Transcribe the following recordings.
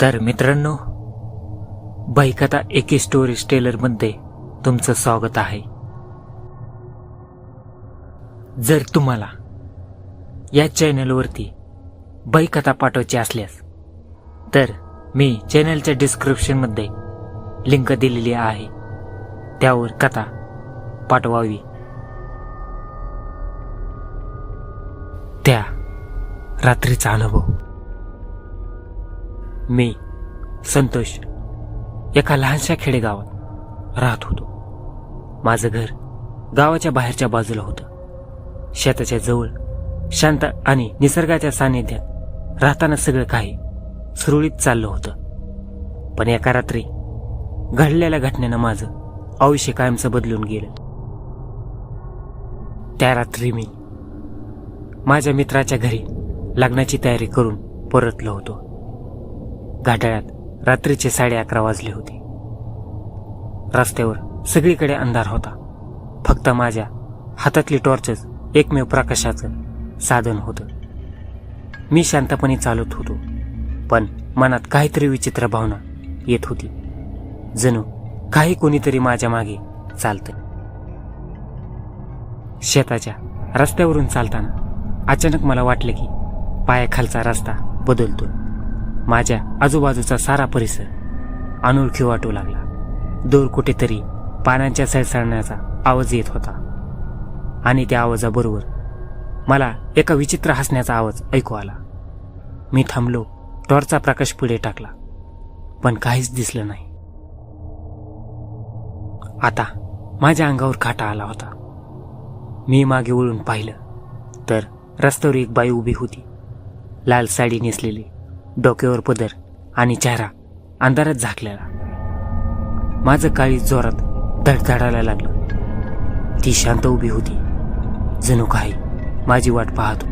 तर मित्रांनो बाईकथा एके स्टोरीज टेलरमध्ये तुमचं स्वागत आहे. जर तुम्हाला या चॅनलवरती बाईकथा पाठवायची असल्यास तर मी चॅनलच्या डिस्क्रिप्शनमध्ये लिंक दिलेली आहे. त्यावर कथा पाठवावी. त्या रात्रीचा अनुभव. मी संतोष एका लहानशा खेडेगावात राहत होतो. माझं घर गावाच्या बाहेरच्या बाजूला होतं. शेताच्या जवळ शांत आणि निसर्गाच्या सानिध्यात राहताना सगळं काही सुरळीत चाललं होतं. पण एका रात्री घडलेल्या घटनेनं माझं आयुष्य कायमचं बदलून गेलं. त्या रात्री मी माझ्या मित्राच्या घरी लग्नाची तयारी करून परतलो होतो. घाटाळ्यात रात्रीचे साडे अकरा वाजले होते. रस्त्यावर सगळीकडे अंधार होता. फक्त माझ्या हातातली टॉर्चच एकमेव प्रकाशाचं साधन होतं. मी शांतपणे चालत होतो पण मनात काहीतरी विचित्र भावना येत होती. जणू काही कोणीतरी माझ्या मागे चालतं शेताच्या रस्त्यावरून चालताना अचानक मला वाटलं की पायाखालचा रस्ता बदलतो माझ्या आजूबाजूचा सारा परिसर अनोळखी वाटू लागला. दूर कुठेतरी पानांच्या सळसळण्याचा आवाज येत होता. आणि त्या आवाजाबरोबर मला एका विचित्र हसण्याचा आवाज ऐकू आला. मी थांबलो टॉर्चचा प्रकाश पुढे टाकला पण काहीच दिसलं नाही. आता माझ्या अंगावर काटा आला होता. मी मागे वळून पाहिलं तर रस्त्यावर एक बाई उभी होती. लाल साडी नेसलेली. डोक्यावर पदर आणि चेहरा अंधारात झाकलेला. माझं काळी जोरात धडधडायला लागलं. ती शांत उभी होती. जणू काही माझी वाट पाहतो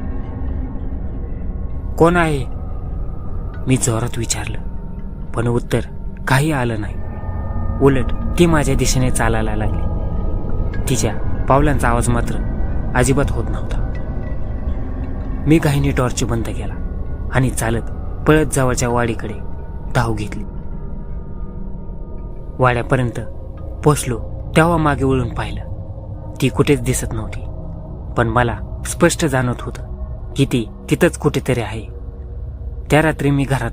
कोण आहे? मी जोरात विचारलं. पण उत्तर काही आलं नाही. उलट ती माझ्या दिशेने चालायला लागली. तिच्या पावलांचा आवाज मात्र अजिबात होत नव्हता. मी काहीने टॉर्च बंद केला आणि चालत पळत जवळच्या वाडीकडे धाव घेतली. वाड्यापर्यंत पोचलो तेव्हा मागे वळून पाहिलं. ती कुठेच दिसत नव्हती पण मला स्पष्ट जाणवत होतं की ती तिथंच कुठेतरी आहे. त्या रात्री मी घरात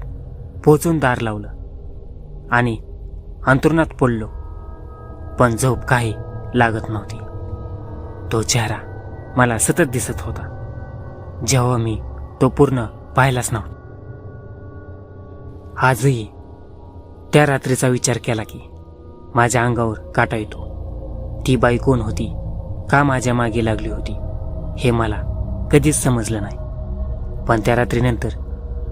पोचून दार लावलं आणि अंतरुणात पडलो पण झोप काही लागत नव्हती. तो चेहरा मला सतत दिसत होता. जेव्हा मी तो पूर्ण पाहिलाच नव्हता. आजही त्या रात्रीचा विचार केला की माझ्या अंगावर काटा येतो. ती बाई कोण होती? का माझ्या मागे लागली होती? हे मला कधीच समजलं नाही. पण त्या रात्रीनंतर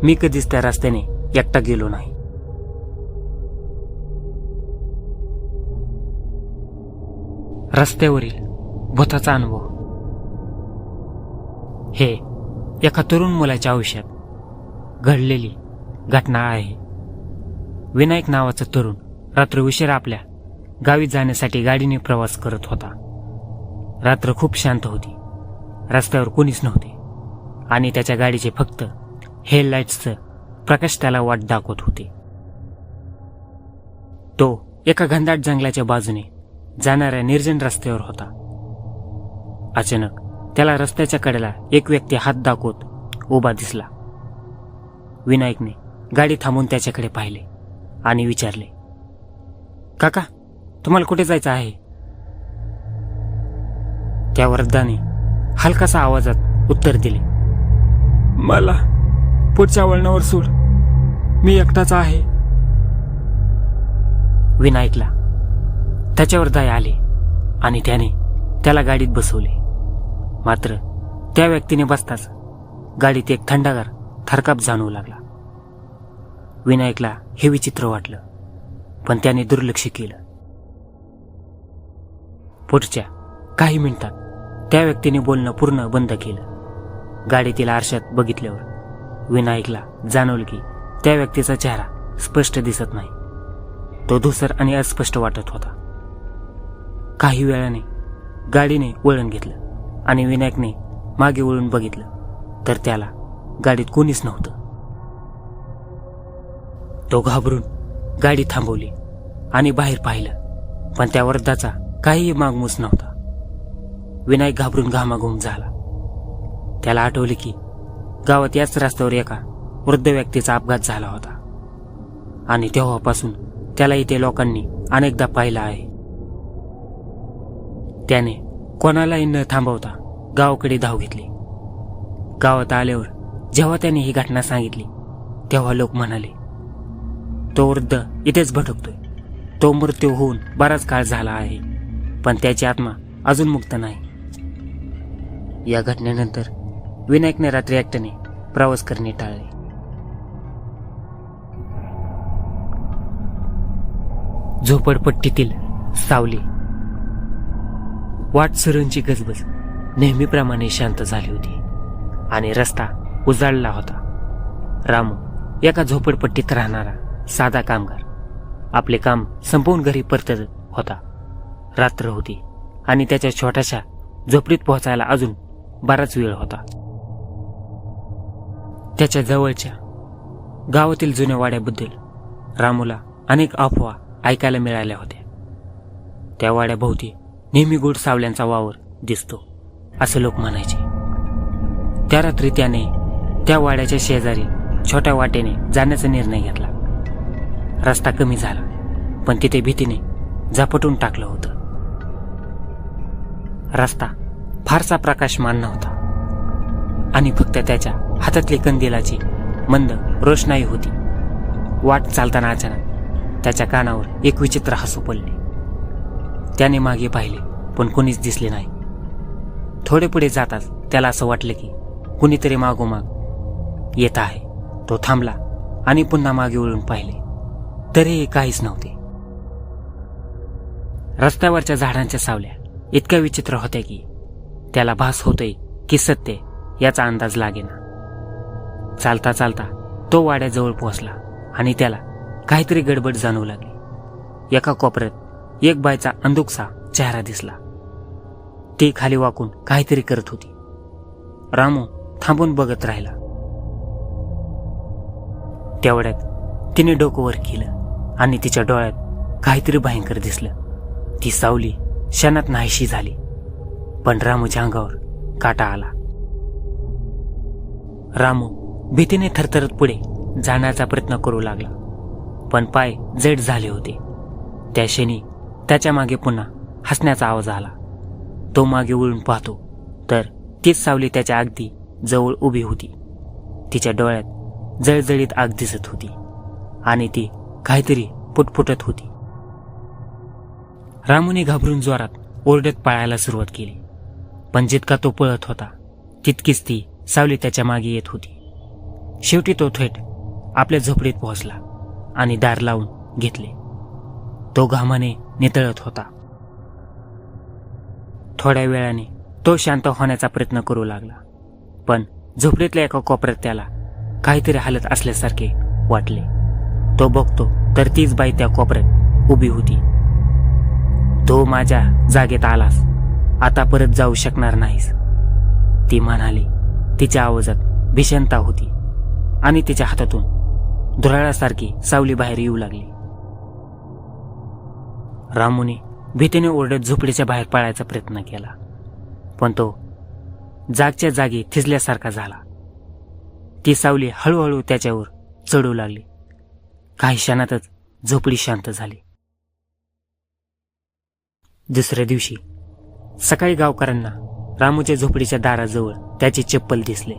मी कधीच त्या रस्त्याने एकटा गेलो नाही. रस्त्यावरील भूताचा अनुभव. हे एका तरुण मुलाच्या आयुष्यात घडलेली घटना आहे. विनायक नावाचा तरुण रात्र उशीर आपल्या गावी जाण्यासाठी गाडीने प्रवास करत होता. रात्र खूप शांत होती. रस्त्यावर कोणीच नव्हते. आणि त्याच्या गाडीचे फक्त हेडलाईट्सचं प्रकाश त्याला वाट दाखवत होते. तो एका घनदाट जंगलाच्या बाजूने जाणाऱ्या निर्जन रस्त्यावर होता. अचानक त्याला रस्त्याच्या कडेला एक व्यक्ती हात दाखवत उभा दिसला. विनायकने गाडी थांबून त्याच्याकडे पाहिले आणि विचारले काका तुम्हाला कुठे जायचं आहे? त्या वृद्धाने हलकासा आवाजात उत्तर दिले मला पुढच्या वळणावर सोड. मी एकटाच आहे. विनायकला त्याच्यावर दाय आले आणि त्याने त्याला गाडीत बसवले. मात्र त्या व्यक्तीने बसताच गाडीत एक थंडागार थरकाप जाणवू लागला. विनायकला हे विचित्र वाटलं पण त्याने दुर्लक्ष केलं. पुढच्या काही मिनिटात त्या व्यक्तीने बोलणं पूर्ण बंद केलं. गाडीतील आरशात बघितल्यावर विनायकला जाणवलं की त्या व्यक्तीचा चेहरा स्पष्ट दिसत नाही. तो धुसर आणि अस्पष्ट वाटत होता. काही वेळाने गाडीने वळण घेतलं आणि विनायकने मागे वळून बघितलं तर त्याला गाडीत कोणीच नव्हतं. तो घाबरून गाडी थांबवली आणि बाहेर पाहिलं. पण त्या वृद्धाचा काहीही मागमूस नव्हता. विनायक घाबरून घामाघूम झाला. त्याला आठवले की गावात याच रस्त्यावर एका वृद्ध व्यक्तीचा अपघात झाला होता. आणि तेव्हापासून त्याला इथे लोकांनी अनेकदा पाहिलं आहे. त्याने कोणालाही न थांबवता गावाकडे धाव घेतली. गावात आल्यावर जेव्हा त्याने ही घटना सांगितली तेव्हा लोक म्हणाले तो वृद्ध इथेच भटकतोय. तो मृत्यू होऊन बराच काळ झाला आहे पण त्याची आत्मा अजून मुक्त नाही. या घटनेनंतर विनायकने रात्री एकट्याने प्रवास करणे टाळले. झोपडपट्टीतील सावली. वाट वाटसरूंची गजबज नेहमीप्रमाणे शांत झाली होती आणि रस्ता उजाडला होता. रामू एका झोपडपट्टीत राहणारा साधा कामगार. आपले काम संपवून घरी परतत होता. रात्र होती आणि त्याच्या छोट्याशा झोपडीत पोहोचायला अजून बराच वेळ होता. त्याच्या जवळच्या गावातील जुन्या वाड्याबद्दल रामूला अनेक अफवा ऐकायला मिळाल्या होत्या. त्या वाड्याभोवती नेहमी गुड सावल्यांचा वावर दिसतो असं लोक म्हणायचे. त्या रात्री त्याने त्या वाड्याच्या शेजारी छोट्या वाटेने जाण्याचा निर्णय घेतला. रस्ता कमी झाला पण तिथे भीतीने झपटून टाकलं होतं. रस्ता फारसा प्रकाशमान नव्हता. आणि फक्त त्याच्या हातातली कंदिलाची मंद रोषणाई होती. वाट चालताना अचानक त्याच्या कानावर एक विचित्र हसू पडले. त्याने मागे पाहिले पण कोणीच दिसले नाही. थोडे पुढे जाताच त्याला असं वाटलं की कुणीतरी मागोमाग येत आहे. तो थांबला आणि पुन्हा मागे वळून पाहिले. तरीही काहीच नव्हते. रस्त्यावरच्या झाडांच्या सावल्या इतक्या विचित्र होत्या की त्याला भास होतोय की सत्य याचा अंदाज लागेना. चालता चालता तो वाड्याजवळ पोहोचला आणि त्याला काहीतरी गडबड जाणवू लागली. एका कोपऱ्यात एक बायचा अंदुकसा चेहरा दिसला. ती खाली वाकून काहीतरी करत होती. रामू थांबून बघत राहिला. तेवढ्यात तिने डोकं वर केलं. आणि तिच्या डोळ्यात काहीतरी भयंकर दिसलं. ती सावली क्षणात नाहीशी झाली. पण रामूच्या अंगावर काटा आला. रामू भीतीने थरथरत पुढे जाण्याचा प्रयत्न करू लागला. पण पाय जड झाले होते. त्या क्षणी त्याच्यामागे पुन्हा हसण्याचा आवाज आला. तो मागे वळून पाहतो. तर तीच सावली त्याच्या अगदी जवळ उभी होती. तिच्या डोळ्यात जळजळीत आग दिसत होती. आणि ती काहीतरी पुटपुटत होती. रामूने घाबरून जोरात ओरडत पळायला सुरुवात केली. पण जितका तो पळत होता तितकीच ती सावली त्याच्यामागे येत होती. शेवटी तो थेट आपल्या झोपडीत पोहोचला आणि दार लावून घेतले. तो घामाने नितळत होता. थोड्या वेळाने तो शांत होण्याचा प्रयत्न करू लागला पण झोपडीतल्या एका कोपऱ्यात त्याला काहीतरी हालत असल्यासारखे वाटले. तो बघतो तर तीच बाई त्या कोपऱ्यात उभी होती. तो माझ्या जागेत आलास. आता परत जाऊ शकणार नाहीस. ती म्हणाली तिच्या आवाजात भीषणता होती आणि तिच्या हातातून धुराळासारखी सावली बाहेर येऊ लागली. रामूने भीतीने ओरडत झोपडीच्या बाहेर पळायचा प्रयत्न केला पण तो जागच्या जागी थिजल्यासारखा झाला. ती सावली हळूहळू त्याच्यावर चढू लागली. काही क्षणातच झोपडी शांत झाली. दुसऱ्या दिवशी सकाळी गावकऱ्यांना रामूच्या झोपडीच्या दाराजवळ त्याची चप्पल दिसले.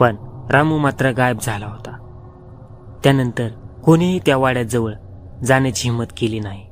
पण रामू मात्र गायब झाला होता. त्यानंतर कोणीही त्या वाड्याजवळ जाण्याची हिंमत केली नाही.